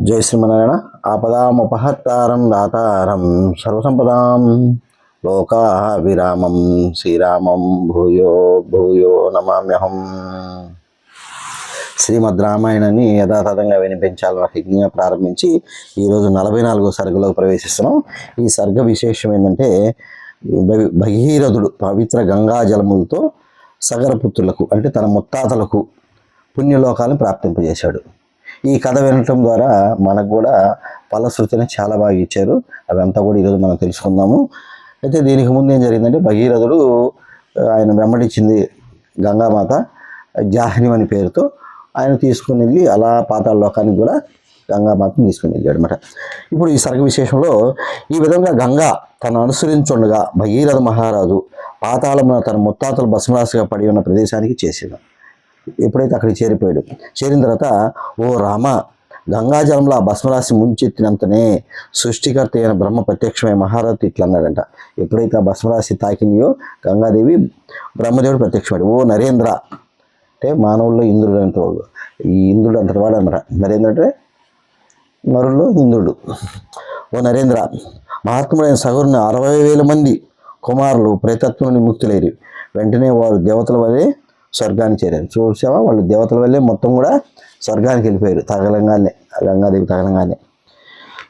జై శ్రీమనారాయణ ఆపదామపహత్తారం దాతారం సర్వసంపదాం లోకా విరామం శ్రీరామం భూయో భూయో నమామ్యహం. శ్రీమద్ రామాయణాన్ని యథాతథంగా వినిపించాలని యజ్ఞంగా ప్రారంభించి ఈరోజు నలభై నాలుగో సర్గలోకి ప్రవేశిస్తున్నాం. ఈ సర్గ విశేషం ఏంటంటే భగీరథుడు పవిత్ర గంగా జలములతో సగరపుత్రులకు అంటే తన ముత్తాతలకు పుణ్యలోకాలను ప్రాప్తింపజేశాడు. ఈ కథ వినటం ద్వారా మనకు కూడా ఫలశ్రుతిని చాలా బాగా ఇచ్చారు. అవంతా కూడా ఈరోజు మనం తెలుసుకుందాము. అయితే దీనికి ముందు ఏం జరిగిందంటే భగీరథుడు ఆయన వెంబడించింది గంగామాత జాహ్ని అని పేరుతో. ఆయన తీసుకుని వెళ్ళి అలా పాతాళ లోకానికి కూడా గంగామాతను తీసుకుని వెళ్ళాడు అనమాట ఇప్పుడు ఈ సర్గ విశేషంలో ఈ విధంగా గంగా తను అనుసరించుండగా భగీరథ మహారాజు పాతాళమున తన ముత్తాతలు భస్మరాశిగా పడి ఉన్న ప్రదేశానికి చేసింది ఎప్పుడైతే అక్కడికి చేరిపోయాడు. చేరిన తర్వాత ఓ రామ గంగాజలంలో ఆ భస్మరాశి ముంచెత్తినంతనే సృష్టికర్త అయిన బ్రహ్మ ప్రత్యక్షమై మహారథి ఇట్లా అన్నాడంట ఎప్పుడైతే ఆ భస్మరాశి తాకినాయో గంగాదేవి బ్రహ్మదేవుడు ప్రత్యక్షమాడు ఓ నరేంద్ర. అంటే మానవుల్లో ఇంద్రుడు అంత ఈ ఇంద్రుడు అంతటి వాడు అన్నమాట నరేంద్ర అంటే నరుల్లో ఇంద్రుడు. ఓ నరేంద్ర మహాత్ముడైన సగరుని అరవై వేల మంది కుమారులు ప్రేతత్వం ముక్తులేరు వెంటనే వారు దేవతల వల్లే స్వర్గానికి చేరారు. చూసావా? వాళ్ళు దేవతల వల్లే మొత్తం కూడా స్వర్గానికి వెళ్ళిపోయారు. తగలంగానే గంగాదేవి తగలంగానే.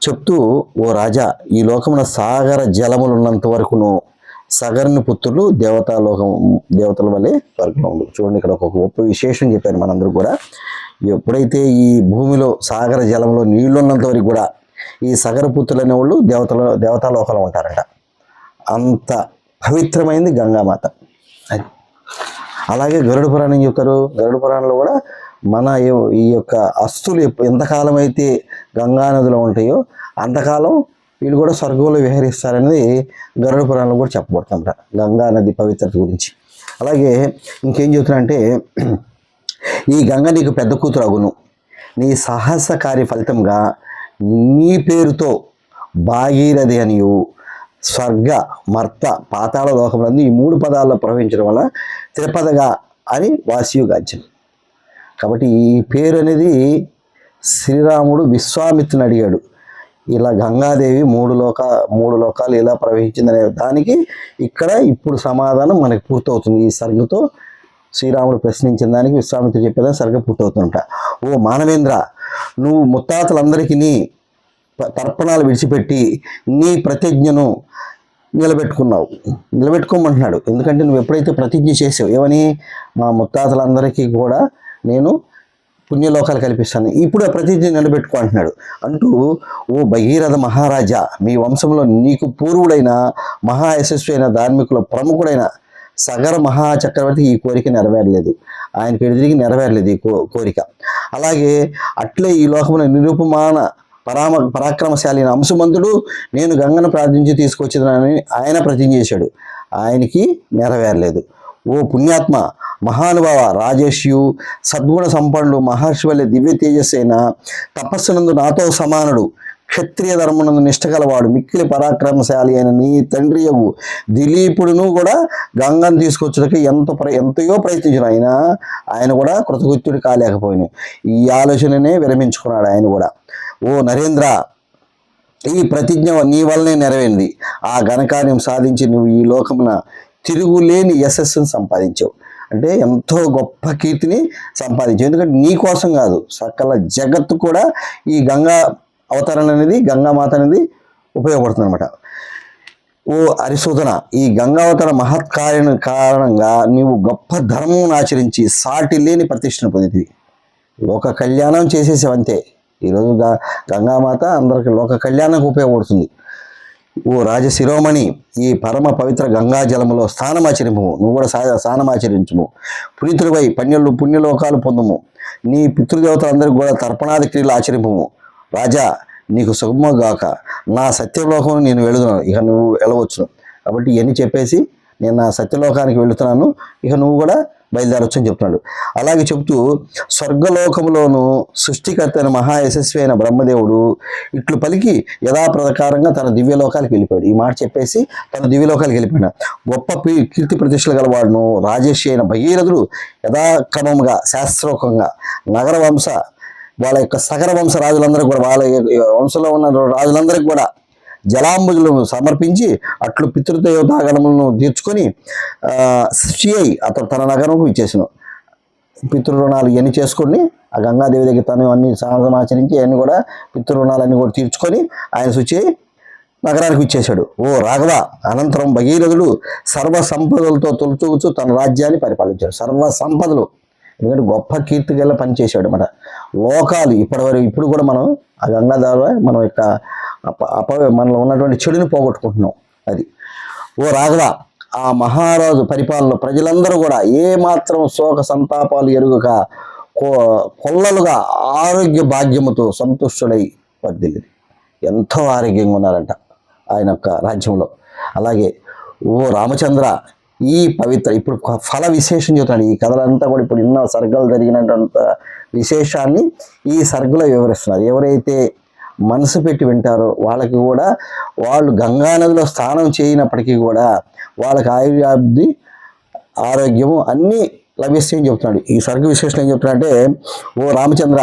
చెప్తూ ఓ రాజా ఈ లోకమున సాగర జలములు ఉన్నంత వరకును సగరుని పుత్రులు దేవతాలోకం దేవతల వల్లే స్వర్గంలో చూడండి ఇక్కడ ఒక గొప్ప విశేషం చెప్పారు మనందరూ కూడా. ఎప్పుడైతే ఈ భూమిలో సాగర జలంలో నీళ్ళు ఉన్నంత వరకు కూడా ఈ సగర పుత్రులు అనేవాళ్ళు దేవతల దేవతాలోకంలో ఉంటారంట. అంత పవిత్రమైంది గంగామాత. అది అలాగే గరుడ పురాణం చెప్తారు? గరుడ పురాణంలో కూడా మన ఈ- యొక్క అస్తులు ఎంతకాలం అయితే గంగా నదిలో ఉంటాయో అంతకాలం వీళ్ళు కూడా స్వర్గంలో విహరిస్తారనేది గరుడ పురాణంలో కూడా చెప్పబడుతుంట గంగా నది పవిత్రత గురించి. అలాగే ఇంకేం చెబుతున్నారంటే ఈ గంగ నీకు పెద్ద కూతురు అగును. నీ సాహస కార్య ఫలితంగా నీ పేరుతో భాగీరథి అనియు స్వర్గ మర్త పాతాళ లోకములందు ఈ మూడు పదాల్లో ప్రవహించడం వల్ల తిరుపతిగా అని వాసియుగాజ్యం కాబట్టి ఈ పేరు అనేది శ్రీరాముడు విశ్వామిత్రుని అడిగాడు. ఇలా గంగాదేవి మూడు లోక మూడు లోకాలు ఇలా ప్రవహించిందనే దానికి ఇక్కడ ఇప్పుడు సమాధానం మనకు పూర్తవుతుంది. ఈ సర్గతో శ్రీరాముడు ప్రశ్నించిన దానికి విశ్వామిత్రుడు చెప్పేదాన్ని సరిగ్గా పూర్తవుతుంట ఓ మానవేంద్ర నువ్వు ముత్తాతలందరికీ తర్పణాలు విడిచిపెట్టి నీ ప్రతిజ్ఞను నిలబెట్టుకున్నావు. నిలబెట్టుకోమంటున్నాడు. ఎందుకంటే నువ్వు ఎప్పుడైతే ప్రతిజ్ఞ చేసావు ఏమని? మా ముత్తాతలందరికీ కూడా నేను పుణ్యలోకాలు కల్పిస్తాను. ఇప్పుడు ఆ ప్రతిజ్ఞ నిలబెట్టుకో అంటున్నాడు. అంటూ ఓ భగీరథ మహారాజా మీ వంశంలో నీకు పూర్వుడైన మహా యశస్వి అయిన ధార్మికుల ప్రముఖుడైన సగర మహా చక్రవర్తి ఈ కోరిక నెరవేరలేదు. ఆయనకి ఎదురికి నెరవేరలేదు ఈ కో కోరిక. అలాగే అట్లే ఈ లోకమున నిరూపమాన పరామ పరాక్రమశాలి అంశమంతుడు నేను గంగను ప్రార్థించి తీసుకొచ్చినానని ఆయన ప్రతిజ్ఞ చేశాడు. ఆయనకి నెరవేరలేదు. ఓ పుణ్యాత్మ మహానుభావ రాజేష్యు సద్గుణ సంపన్నుడు మహర్షి వల్లే దివ్య తేజస్సు అయిన తపస్సునందు నాతో సమానుడు. క్షత్రియ ధర్మనందు నిష్ట కలవాడు మిక్కిలి పరాక్రమశాలి అయిన నీ తండ్రి యగు దిలీపుడును కూడా గంగను తీసుకొచ్చుటకు ఎంత ప్ర ఎంతయో ప్రయత్నించిన ఆయన ఆయన కూడా కృతకృత్యుడు కాలేకపోయినాయి ఈ ఆలోచననే విరమించుకున్నాడు ఆయన కూడా. ఓ నరేంద్ర ఈ ప్రతిజ్ఞ నీ వల్లనే నెరవేరింది. ఆ ఘనకార్యం సాధించి నువ్వు ఈ లోకమున తిరుగులేని యశస్సును సంపాదించావు. అంటే ఎంతో గొప్ప కీర్తిని సంపాదించావు. ఎందుకంటే నీ కోసం కాదు సకల జగత్తు కూడా ఈ గంగా అవతరణ అనేది గంగామాత అనేది ఉపయోగపడుతుంది అనమాట ఓ అరిశోధన ఈ గంగావతర మహత్కార్యం కారణంగా నీవు గొప్ప ధర్మం ఆచరించి సాటి లేని ప్రతిష్టను పొందితివి. లోక కళ్యాణం చేసేసేవంతే. ఈరోజు గంగామాత అందరికి లోక కళ్యాణం ఉపయోగపడుతుంది. ఓ రాజశిరోమణి ఈ పరమ పవిత్ర గంగా జలములో స్నానమాచరింపు నువ్వు కూడా సా స్నానమాచరించుము. పునీతులపై పుణ్యులు పుణ్యలోకాలు పొందుము. నీ పితృదేవతలందరికీ కూడా తర్పణాది క్రియలు ఆచరింపము. రాజా నీకు సుగమగాక నా సత్యలోకం నేను వెళుతున్నాను. ఇక నువ్వు వెళ్ళవచ్చును. కాబట్టి ఇవన్నీ చెప్పేసి నేను నా సత్యలోకానికి వెళుతున్నాను. ఇక నువ్వు కూడా బయలుదేరొచ్చు అని చెప్తున్నాడు. అలాగే చెప్తూ స్వర్గలోకములోను సృష్టికర్త అయిన మహా యశస్వి అయిన బ్రహ్మదేవుడు ఇట్లు పలికి యథాప్రకారంగా తన దివ్యలోకాలకు వెళ్ళిపోయాడు. ఈ మాట చెప్పేసి తన దివ్యలోకాలకు వెళ్ళిపోయాడు గొప్ప పీ- కీర్తి ప్రతిష్టలు గలవాడును రాజేషి అయిన భగీరథుడు యథాక్రమంగా శాస్త్రోకంగా నగర వంశ వాళ్ళ యొక్క సగర వంశ రాజులందరూ కూడా వాళ్ళ వంశంలో ఉన్న రాజులందరికీ కూడా జలాంబుజులు సమర్పించి అట్లు పితృదేవతాగణములను తీర్చుకొని ఆ, సిఐ అతను తన నగరంకు ఇచ్చేసిన పితృ రుణాలు ఇవన్నీ చేసుకొని ఆ గంగాదేవి దగ్గర తను అన్ని సాధన ఆచరించి అన్నీ కూడా పితృరుణాలన్నీ కూడా తీర్చుకొని ఆయన శుచి నగరానికి ఇచ్చేశాడు. ఓ రాఘవ అనంతరం భగీరథుడు సర్వ సంపదలతో తొలుచూచు తన రాజ్యాన్ని పరిపాలించాడు. సర్వ సంపదలు ఎందుకంటే గొప్ప కీర్తి గల పనిచేసాడు అనమాట లోకాలు ఇప్పటివరకు ఇప్పుడు కూడా మనం ఆ గంగా ద్వారా మనం యొక్క అప అప మనలో ఉన్నటువంటి చెడుని పోగొట్టుకుంటున్నాం అది. ఓ రాఘవ ఆ మహారాజు పరిపాలన ప్రజలందరూ కూడా ఏ మాత్రం శోక సంతాపాలు ఎరుగక కొల్లలుగా ఆరోగ్య భాగ్యముతో సంతుష్టుడై వర్దిల్లి ఎంతో ఆరోగ్యంగా ఉన్నారంట ఆయన యొక్క రాజ్యంలో. అలాగే ఓ రామచంద్ర ఈ పవిత్ర ఇప్పుడు ఫల విశేషం చెబుతాను ఈ కథలంతా కూడా ఇప్పుడు ఎన్నో సర్గలు జరిగినటువంటి విశేషాన్ని ఈ సర్గలో వివరిస్తున్నారు ఎవరైతే మనసు పెట్టి వింటారో వాళ్ళకి కూడా వాళ్ళు గంగా నదిలో స్నానం చేయనప్పటికీ కూడా వాళ్ళకి ఆయుర్యాబ్ది ఆరోగ్యము అన్నీ లభిస్తాయని చెప్తున్నాడు ఈ సర్గ విశేషం ఏం చెప్తున్నాడంటే ఓ రామచంద్ర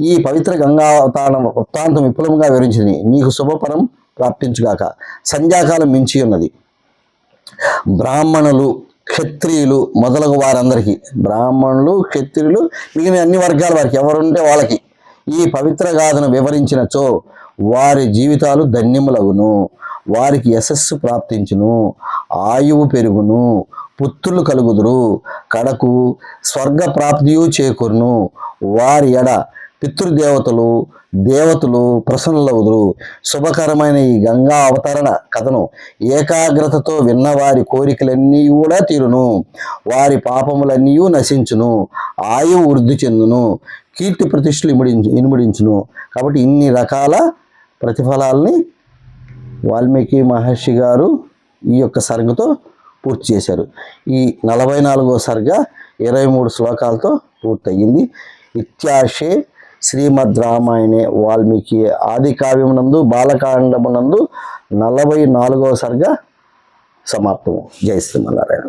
ఈ పవిత్ర గంగా అవతారం వృత్తాంతం విపులంగా వివరించింది. నీకు శుభపరం ప్రాప్తించుగాక. సంధ్యాకాలం మించి ఉన్నది. బ్రాహ్మణులు క్షత్రియులు మొదలగు వారందరికీ. బ్రాహ్మణులు క్షత్రియులు మిగిలిన అన్ని వర్గాల వారికి ఎవరుంటే వాళ్ళకి. ఈ పవిత్ర గాథను వివరించినచో వారి జీవితాలు ధన్యములగును. వారికి యశస్సు ప్రాప్తించును. ఆయువు పెరుగును. పుత్రులు కలుగుదురు. కడకు స్వర్గ ప్రాప్తియు చేకూరును. వారి ఎడ పితృదేవతలు దేవతలు ప్రసన్నలవుదురు. శుభకరమైన ఈ గంగా అవతరణ కథను ఏకాగ్రతతో విన్న వారి కోరికలన్నీ కూడా తీరును. వారి పాపములన్నీ నశించును. ఆయువు వృద్ధి చెందును. కీర్తి ప్రతిష్టలు ఇమిడించు ఇనుమడించును. కాబట్టి ఇన్ని రకాల ప్రతిఫలాల్ని వాల్మీకి మహర్షి గారు ఈ యొక్క సర్గతో పూర్తి చేశారు. ఈ నలభై నాలుగో సర్గ ఇరవై మూడు శ్లోకాలతో పూర్తయింది. ఇత్యాశే శ్రీమద్ రామాయణే వాల్మీకి ఆది కావ్యమునందు బాలకాండమునందు నలభై నాలుగవ సరిగా సమాప్తము. జై శ్రీమన్నారాయణ.